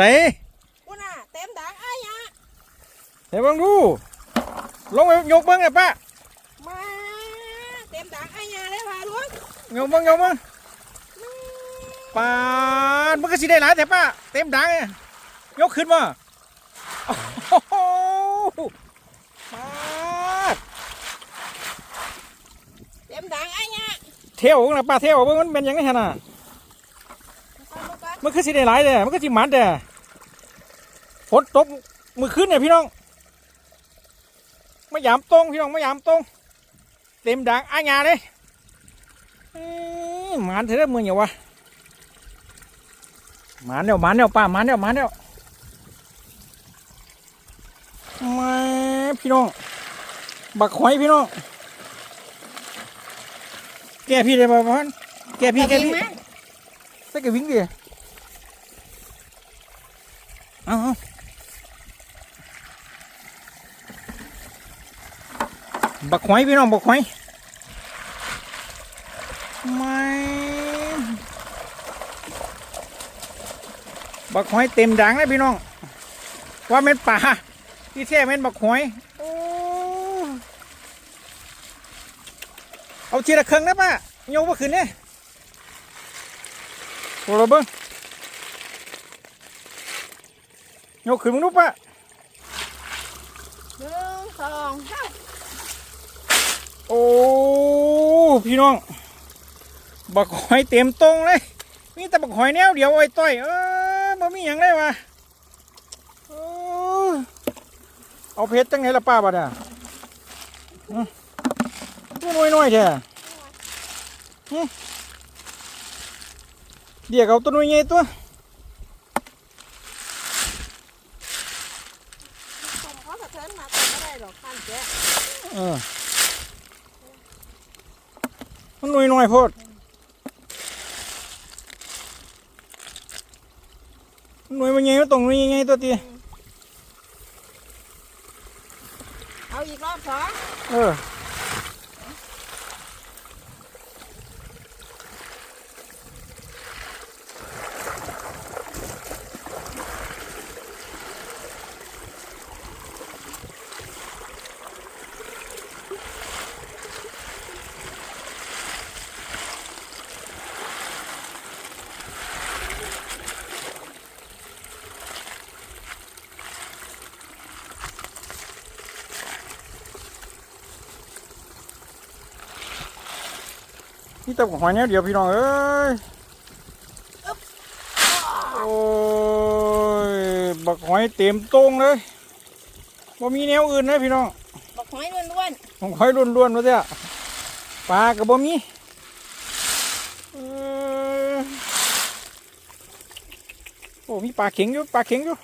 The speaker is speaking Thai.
ส่กูน่ะเต็มดังไอ้ยะเดี๋ยวเบิ่งดู ลงไปยกเบิ่งไอ้ป้ามาเต็มดังไอ้ยะเลยพาลุงยกเบิ่งยกเบิ่งปาดมันก็สิได้หลายแต่ป้าเต็มดังอะยกขึ้นมาโอ้โหปาดเต็มดังไอ้ยะเที่ยวนะป้าเที่ยวเบิ่งมันเป็นยังไงฮะน่ะมาลูกกันมันคือสิได้หลายแต่มันก็สิหมันแต่ ฝนตกมือขึ้นเนี่ยพี่น้องไม่ยามตรงพี่น้องไม่ยามตรง เต็มดังอาญาเลยอื้อหมันเถอะมือเหนียววะหมันเดียวหมันเดียวป้าหมันเดียวหมันเดียวมาพี่น้อง บักหอยพี่น้อง แกพี่ได้ป่ะพันแกพี่แกพี่ใส่กระวิ่งดิเอาเอา บักหอยพี่น้องบักหอยไม่บักหอยเต็มดังเลยพี่น้อง ว่าเม็นป่าที่แท้เม็นบักหอยโอ้เอาทีละเครื่องนะป้าโยกมาขึ้นเนี่ยโอ้ราเบิ้งยกขึ้นมึงนุ๊ปะหนึ่งสองสาม โอ้พี่น้อง บักหอยเต็มตรงเลย มีแต่บักหอยแนวเดียวไอ้ต้อย เออบ่มีอย่างไรวะเออเอาเพชรจังไงล่ะป้าบัดอะอืมตัวน้อยๆแท้หึเดี๋ยวเอาตัวน้อยใหญ่ตัวผมเขาสะเทินมาแต่ไม่ได้หรอกท่านแกเออ มันหน่วยหน่อยโพดมันหน่วยมันใหญ่มันต้องหน่วยใหญ่ๆตัวตีเอาอีกรอบสองเออ นี่ตับหอยเนี้ยเดี๋ยวพี่น้องเอ้ยโอ้ยบักหอยเต็มตรงเลยบ่มีแนวอื่นนะพี่น้องบอกหอยล้วนบักหอยล้วนๆมาเถอะปลากับบ่มีเออโอ้มีปลาเข็งอยู่ปลาเข็งอยู่